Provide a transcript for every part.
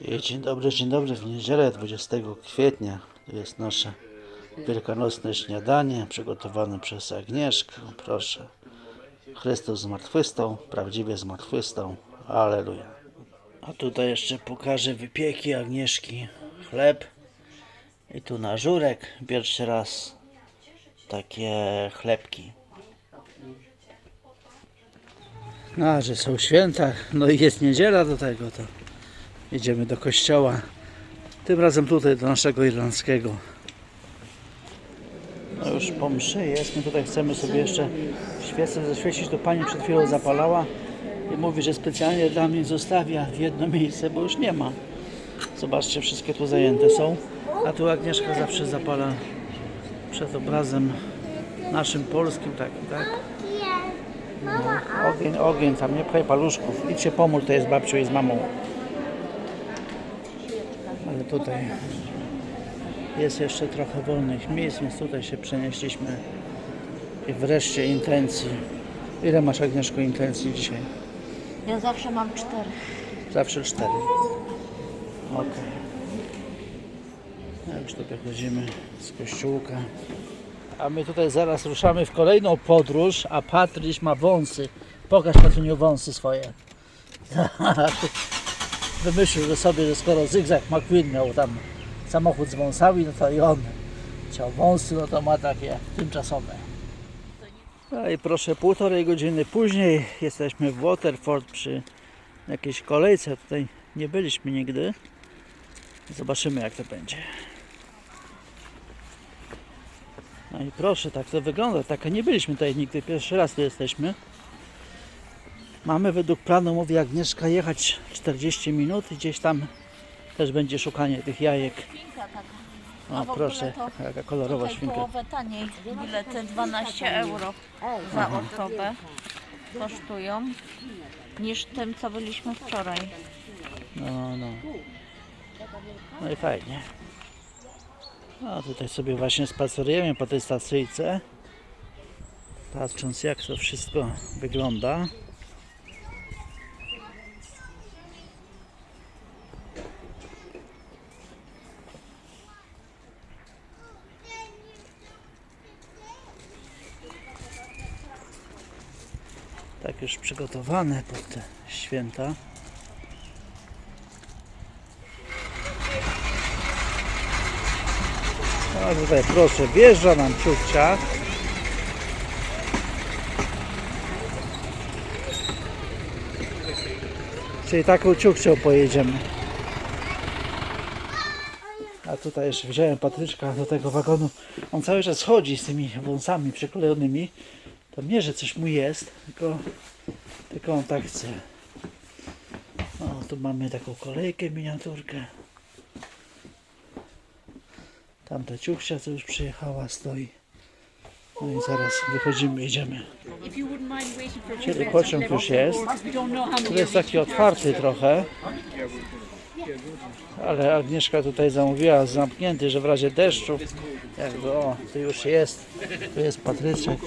I Dzień dobry, dzień dobry. W niedzielę 20 kwietnia to jest nasze wielkanocne śniadanie przygotowane przez Agnieszkę. Proszę. Chrystus zmartwychwstał, prawdziwie zmartwychwstał. Aleluja. A tutaj jeszcze pokażę wypieki Agnieszki. Chleb. I tu na żurek pierwszy raz takie chlebki. A, że są święta, no i jest niedziela do tego, to jedziemy do kościoła. Tym razem tutaj do naszego irlandzkiego. No już po mszy jest, my tutaj chcemy sobie jeszcze świecę zaświecić, to pani przed chwilą zapalała i mówi, że specjalnie dla mnie zostawia w jedno miejsce, bo już nie ma. Zobaczcie, wszystkie tu zajęte są. A tu Agnieszka zawsze zapala przed obrazem naszym polskim takim, tak? No, ogień, ogień, tam nie pchaj paluszków. Idźcie pomóż, to jest babcią i z mamą. Tutaj jest jeszcze trochę wolnych miejsc, więc tutaj się przenieśliśmy. I wreszcie intencji. Ile masz Agnieszko intencji dzisiaj? Ja zawsze mam cztery. Zawsze cztery. Okej. No już tu wychodzimy z kościółka. A my tutaj zaraz ruszamy w kolejną podróż, a Patryś ma wąsy. Pokaż Patryniu wąsy swoje. Wymyślił sobie, że skoro Zygzak McQueen miał tam samochód z wąsami, no to i on chciał wąsy, no to ma takie tymczasowe. No i proszę, półtorej godziny później jesteśmy w Waterford przy jakiejś kolejce. Tutaj nie byliśmy nigdy. Zobaczymy jak to będzie. No i proszę, tak to wygląda. Tak nie byliśmy tutaj nigdy. Pierwszy raz tu jesteśmy. Mamy według planu, mówi Agnieszka, jechać 40 minut i gdzieś tam też będzie szukanie tych jajek. Świnka taka. O, A w ogóle proszę, to jaka kolorowa Tutaj świnka. połowę taniej. Bilety 12 euro za osobę kosztują niż tym, co byliśmy wczoraj. No, no, no. No i fajnie. A tutaj sobie właśnie spacerujemy po tej stacyjce. Patrząc jak to wszystko wygląda. Tak już przygotowane pod te święta. A tutaj proszę, wjeżdża nam ciupcia. Czyli taką ciupcią pojedziemy. A tutaj jeszcze wziąłem Patryczka do tego wagonu. On cały czas chodzi z tymi wąsami przyklejonymi. To nie, że coś mu jest, tylko, tylko on tak chce. O, tu mamy taką kolejkę, miniaturkę. Tamta ciuchcia, co już przyjechała, stoi. No i zaraz wychodzimy, idziemy. Minutes pociąg już jest. Tu jest taki otwarty trochę. Ale Agnieszka tutaj zamówiła zamknięty, że w razie deszczu jakby o, tu już jest, tu jest Patryczek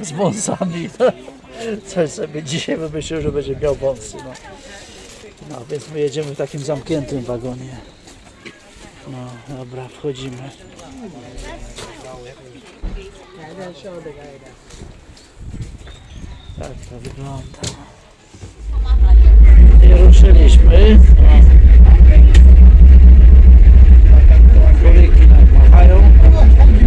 z wąsami. Coś sobie dzisiaj wymyślił, że będzie miał wąsy. No. no więc my jedziemy w takim zamkniętym wagonie. No dobra, wchodzimy. Tak to wygląda. I ruszyliśmy. Nam machają. Jedziemy.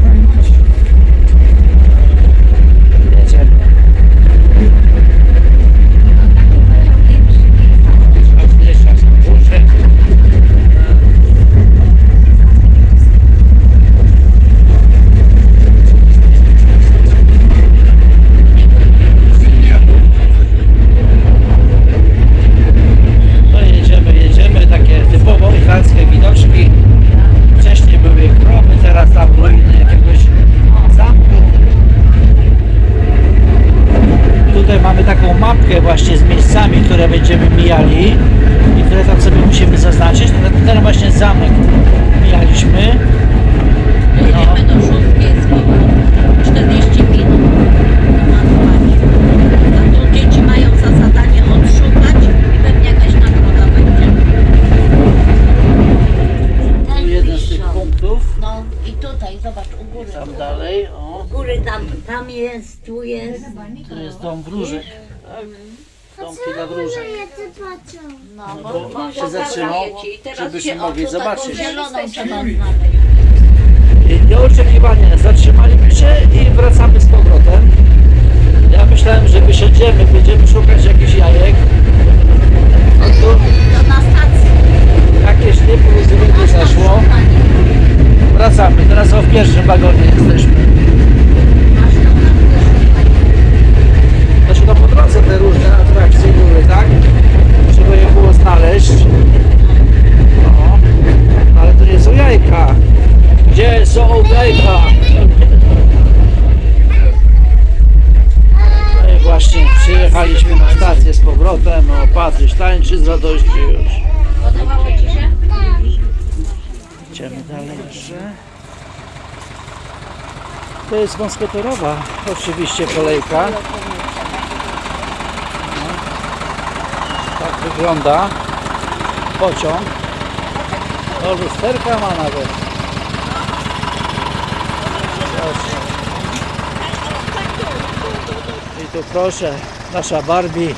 Jest, tu jest. To jest dom wróżek. Domki dla wróżek. No, Bo bo się zatrzymał, żebyśmy mogli zobaczyć. zieloną trzeba I Nieoczekiwanie zatrzymaliśmy się i wracamy z powrotem. Ja myślałem, że wysiądziemy, będziemy szukać jakichś jajek. A tu jakieś nieporozumienie zaszło. Wracamy, teraz o w pierwszym wagonie jesteśmy. Znaczy no po drodze te różne atrakcje były, tak? Trzeba je było znaleźć. No, ale to nie są jajka. Gdzie są jajka? No i właśnie przyjechaliśmy na stację z powrotem. O, Patryś tańczy z radości już. Podobało Ci się? Idziemy dalej jeszcze. To jest wąskotorowa, oczywiście kolejka. No. Tak wygląda pociąg. O, lusterka ma nawet. I tu proszę, nasza Barbie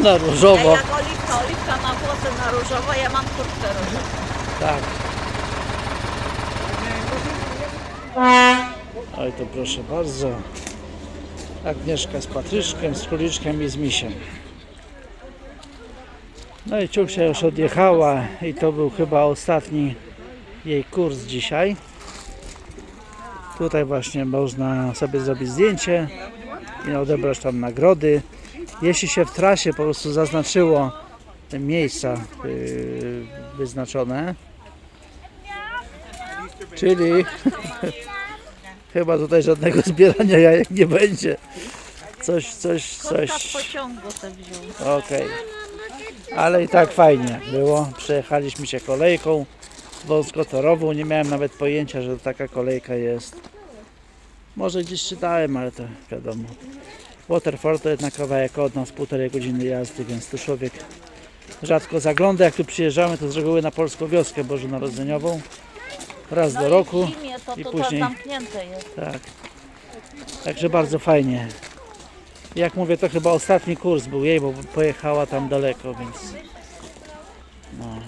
na różowo. Jak Oliwka. Oliwka ma włosy na różowo, ja mam kurtkę różową. Tak. Oj, to proszę bardzo. Agnieszka z Patryszkiem, z Króliczkiem i z Misiem. No i Ciusia już odjechała i to był chyba ostatni jej kurs dzisiaj. Tutaj właśnie można sobie zrobić zdjęcie i odebrać tam nagrody. Jeśli się w trasie po prostu zaznaczyło miejsca yy, wyznaczone. Czyli chyba tutaj żadnego zbierania jajek nie będzie. Coś, coś, coś. pociągu wziął. Okej. Ale i tak fajnie było. Przejechaliśmy się kolejką wąskotorową. Nie miałem nawet pojęcia, że taka kolejka jest. Może gdzieś czytałem, ale to wiadomo. Waterford to jednak kawałek od nas, półtorej godziny jazdy, więc tu człowiek rzadko zagląda. Jak tu przyjeżdżamy, to z reguły na polską wioskę bożonarodzeniową. Raz do roku. I w zimie to i później- zamknięte jest. Tak. Także bardzo fajnie. Jak mówię, to chyba ostatni kurs był jej, bo pojechała tam daleko, więc. No.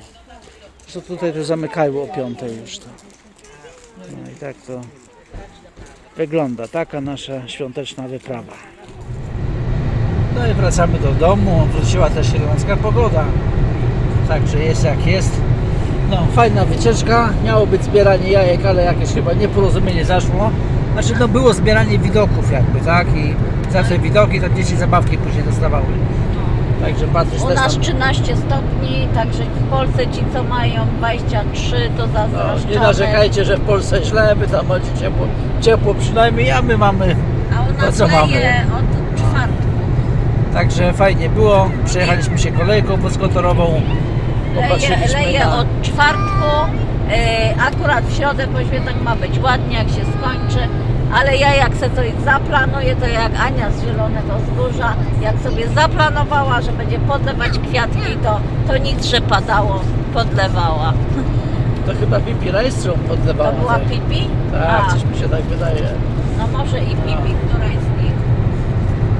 Co tutaj to zamykają o piątej już to. No i tak to wygląda. Taka nasza świąteczna wyprawa. No i wracamy do domu. Wróciła też irlandzka pogoda. Także jest jak jest. No, fajna wycieczka. Miało być zbieranie jajek, ale jakieś chyba nieporozumienie zaszło. Znaczy, no było zbieranie widoków jakby, tak? I za te widoki to dzieci zabawki później dostawały. Także Patryś U też nas tam... 13 stopni, także w Polsce ci co mają 23 to No, zazdroszczone. nie narzekajcie, że w Polsce źle, wy tam macie ciepło, ciepło przynajmniej, a my mamy. A u To nas co mamy? leje od. Także fajnie było. Przejechaliśmy się kolejką wąskotorową. Leje, leje na... od czwartku. E, akurat w środę po świętach ma być ładnie, jak się skończy. Ale ja jak se coś zaplanuję, to jak Ania z Zielonego Wzgórza, jak sobie zaplanowała, że będzie podlewać kwiatki, to, to nic, że padało, podlewała. To chyba Pipi Rajstrą podlewała. To była tak? Pipi? Tak, A, coś mi się tak wydaje. no może i Pipi, któraś z nich.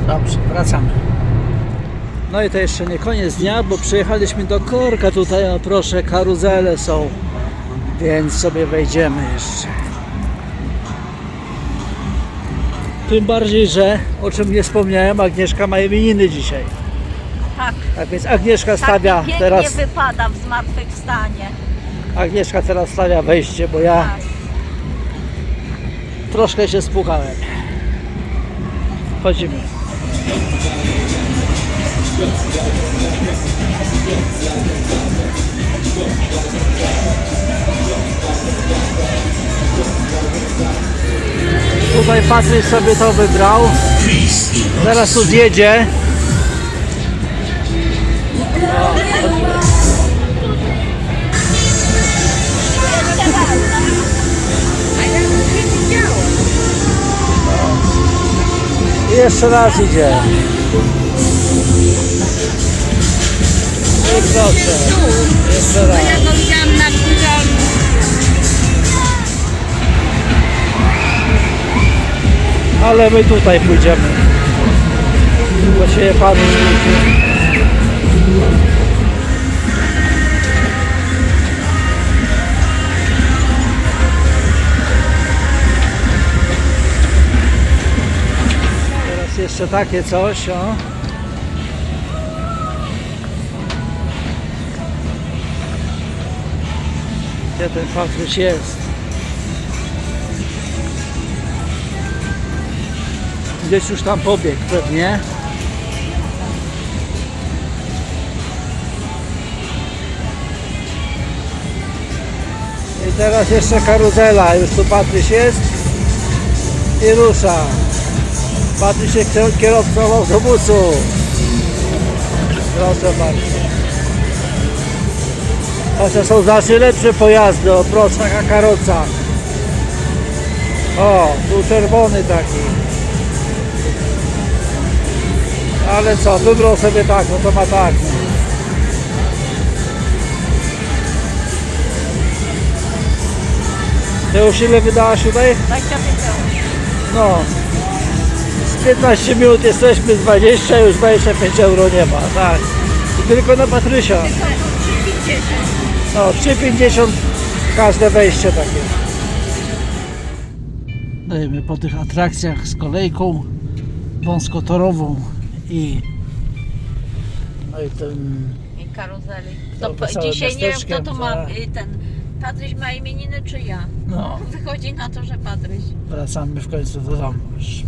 Dobrze, wracamy. No i to jeszcze nie koniec dnia, bo przyjechaliśmy do Korka tutaj, o proszę, karuzele są, więc sobie wejdziemy jeszcze. Tym bardziej, że, o czym nie wspomniałem, Agnieszka ma imieniny dzisiaj. Tak, Tak więc Agnieszka tak stawia pięknie teraz, wypada w zmartwychwstanie. Agnieszka teraz stawia wejście, bo ja Tak. troszkę się spłukałem. Chodzimy. Tutaj Patryk sobie to wybrał. Zaraz tu zjedzie. I jeszcze raz idzie. I proszę. Jeszcze raz. Ale my tutaj pójdziemy. Właściwie pan Teraz jeszcze takie coś, o. Gdzie ten Patryś jest? Gdzieś już tam pobiegł pewnie. I teraz jeszcze karuzela. Już tu Patryś jest. I rusza. Patryś jest kier- kierowcą autobusu. Proszę bardzo. Chociaż są znacznie lepsze pojazdy. O, proszę, taka karoca. O, tu czerwony taki. Ale co, wybrał sobie tak, no to ma tak. Ty już ile wydałaś tutaj? 25 euro. No. Z 15 minut jesteśmy, z 20, już 25 euro nie ma, tak. I tylko na Patrysia. No, 3,50 każde wejście takie. Dajemy po tych atrakcjach z kolejką wąskotorową i no i ten I karuzeli. To To po, dzisiaj nie wiem kto to ma tak. y, ten. Patryś ma imieniny czy ja? no Wychodzi na to, że Patryś. wracamy w końcu do domu już.